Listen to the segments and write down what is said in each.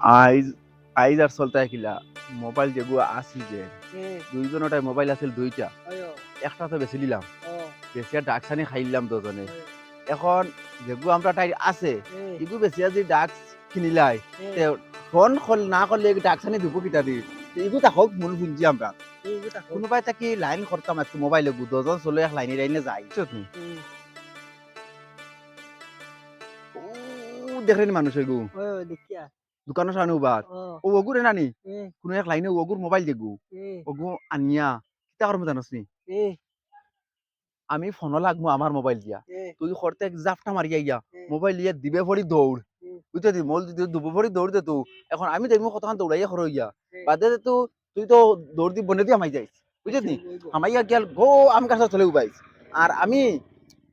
আইজ আইজ আর চলতে কিলা মোবাইল যেগুলো আসিল যে দুইজনটাই মোবাইল আছিল দুইটা। একটা তো বেশি নিলাম বেশিয়া ডাকসানি খাইলাম দুজনে। এখন যেগুলো আমরা তাই আছে এ, এগু বেশিয়া যদি ডাক্স কিনিলাই ফোন খল না করলে ডাকসানি দিব কিটা দি? এগু তাকক মূল শুনছি আমরা। কোনোবাই তাকি লাইন করতাম একটু মোবাইলে গু দুজন চলে এক লাইনে লাইনে যাই বুঝছ তুমি ও দেখেনি মানুষ এগু ওই ওই দেখিয়া। সামনে উবাদ ও ও ওগুরে নানি কোনো এক লাইনে ওগুর মোবাইল দেখু ওগু আনিয়া। কিতা করব জানোস নি? এ আমি ফোনও লাগবো আমার মোবাইল দিয়া। তুই করতে জাপটা মারিয়া এ, মোবাইল দিয়ে দিবে পড়ি দৌড়। বুঝতে দি মোল যদি দুবে পড়ি দৌড় দে তো এখন আমি দেখব কতক্ষণ দৌড়াইয়া খরো হুম। বাদে তো তুই তো দৌড় দি বনে দিয়ে আমাই যাইস বুঝলি নি। আমাইয়া গেল। গো আমি কাছে চলে উবাইস আর আমি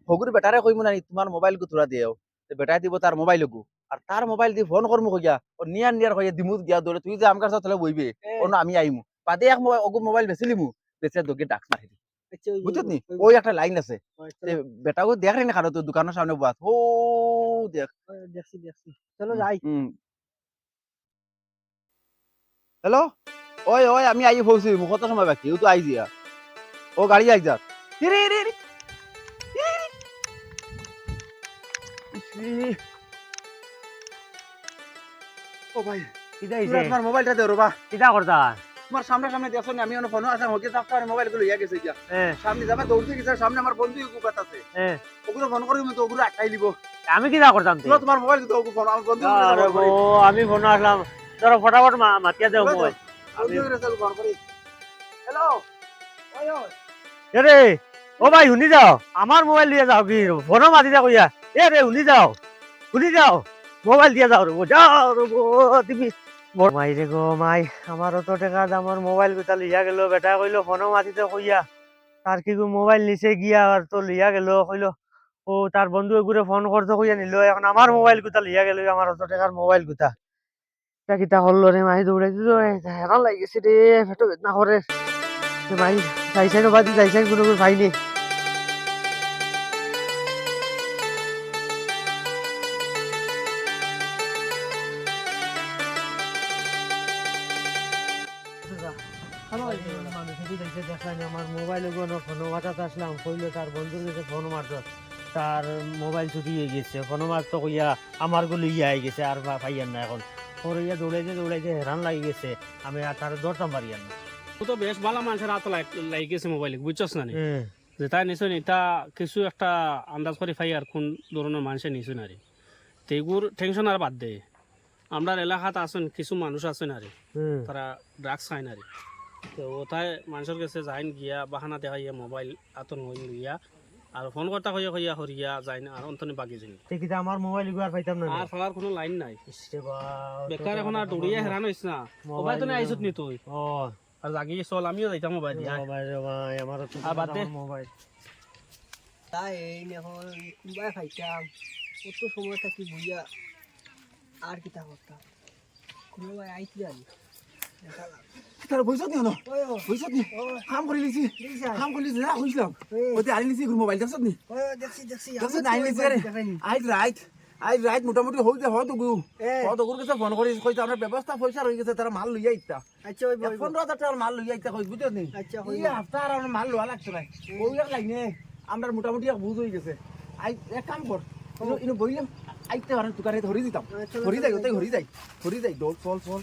হগুর বেটারে কইমু নানি তোমার মোবাইল গু তোরা দিও বেটাই দিব তার মোবাইল গু। আর তার মোবাইল দি ফোন করমু কইয়া ও নিয়ার নিয়ার কইয়া দিমু দিয়া দৌড়ে তুই যে আমার চলে বইবে অন্য আমি আইমু বাদে এক মোবাইল ওগু মোবাইল বেচিলিমু বেচে দোকে ডাক মারি আচ্ছা, ওই নি? ওই একটা লাইন আছে। চলো, বেটাও দেখ রে না তোর দোকানের সামনে বাস ও দেখ। দেখছি দেখছি। চলো যাই। হ্যালো ওই ওই আমি আই পৌঁছি কত সময় বাকি ও তো আই দিয়া ও গাড়ি আই যাক রে রে রে ও ভাই কিতা হইছে? তোমার মোবাইলটা দে রবা। কিতা করতা? তোমার সামনে সামনে দেখছ না আমি অন্য ফোন আছে হকি থাকতে মোবাইলগুলো ইয়া গেছে গিয়া। সামনে যাবে দৌড়তে গেছে সামনে আমার বন্ধু গুপাত আছে ওগুলো ফোন করি তো ওগুলো আটকাই লিব আমি কিতা করতাম তোমার মোবাইল দিতে ওগুলো ফোন আমার বন্ধু আরে গো আমি ফোন আসলাম। তোর ফটাফট মাতিয়া দেও হ্যালো ওই ওই। রে? ও ভাই শুনি যাও। আমার মোবাইল দিয়ে যাও কি? ফোনও মাতি যা কইয়া এ রে শুনি যাও। শুনি যাও। মোবাইল দিয়ে যাও রবো যাও রবো তুমি মাই রে গো মাই আমার অত টাকা আমার মোবাইল কোথা লিয়া গেল, বেটা কইলো ফোনও মাতিতে কইয়া, তার কি মোবাইল নিচে গিয়া, আর তো লিয়া গেল, কইলো, ও তার বন্ধু এগুলো ফোন করতে কইয়া নিল, এখন আমার মোবাইল কোথা লিয়া গেল আমার অত টাকার মোবাইল কোথা এটা কিতা করল রে মাই দৌড়াই দিল হেরান লাগিছে রে ফেটো বেদনা করে। মাই, যাইছেন বাদি যাইছেন কোনো কোনো পাইনি আমার মোবাইল কোনো ফোন মাথাতে আসলাম কইলো তার বন্ধুর কাছে ফোন মারতো তার মোবাইল হয়ে গেছে ফোন মারতো কইয়া আমারগুলো ইয়া হয়ে গেছে আর পাইয়ান না এখন। ওর ইয়া দৌড়াইতে দৌড়াইতে হেরান লাগি গেছে আমি আর তার পারিয়ান না। ও তো বেশ ভালো মানুষের হাত লাগিয়েছে মোবাইল বুঝছস না হ্যাঁ। যে তাই নিশ্চয় এটা কিছু একটা আন্দাজ করে পাই আর কোন ধরনের মানুষের নিশ্চয় না রে তেগুর টেনশন আর বাদ দে। আমরা এলাকাতে আছেন কিছু মানুষ আছেন আরে হ্যাঁ। তারা ড্রাগস খায় না রে। তো ওটাই মানুষের কাছে যাইন গিয়া বাহানা দেখাইয়া মোবাইল আতন হইন গিয়া আর ফোন করতে হইয়া হইয়া হরিয়া যাই না আর অন্তনি বাকি যাই দেখিতে আমার মোবাইল আর পাইতাম না আর ফলার কোনো লাইন নাই। বেকার এখন আর দৌড়িয়া হেরান হইস না। মোবাইল মোবাইল তো না। আইসত নি তুই? ও আর জাগি চল আমিও যাইতাম মোবাইল দিয়া। মোবাইল রে ভাই আমার তো। মোবাইল তাই এই এখন কুম্বাই খাইতাম কত সময় থাকি বুঝিয়া আর কিতা করতাম কোনোবাই আইতে জানি দেখা তার বইছত নি? হনো ওই ও, বইছত নি কাম করে লিছি? কাম করে লিছি না কইছিলাম ওই, ওতে আনি লিছি মোবাইল দেখছত নি? দেখছি দেখছি। দেখছি আমার লিছি রে দেখাইনি। রাইট আইজ রাইট মোটামুটি হইতে হয় তো গু এ, হয় তো গুর কাছে ফোন করি কইতে আপনার ব্যবস্থা পয়সা রয়ে গেছে তারা মাল লইয়া ইত্তা আচ্ছা ওই বই পনেরো হাজার টাকার মাল লইয়া ইত্তা কই বুঝছ নি? আচ্ছা হই এই হাফতা আর আমার মাল লওয়া লাগছে নাই। ওই এক লাইনে। আমরা মোটামুটি এক বুঝ হয়ে গেছে। আই এক কাম কর ইনো- বইলাম আইতে পারেন দোকানে ধরে দিতাম ধরি যাই চলো। ধরি যাই। ধরি যাই দৌড় চল চল।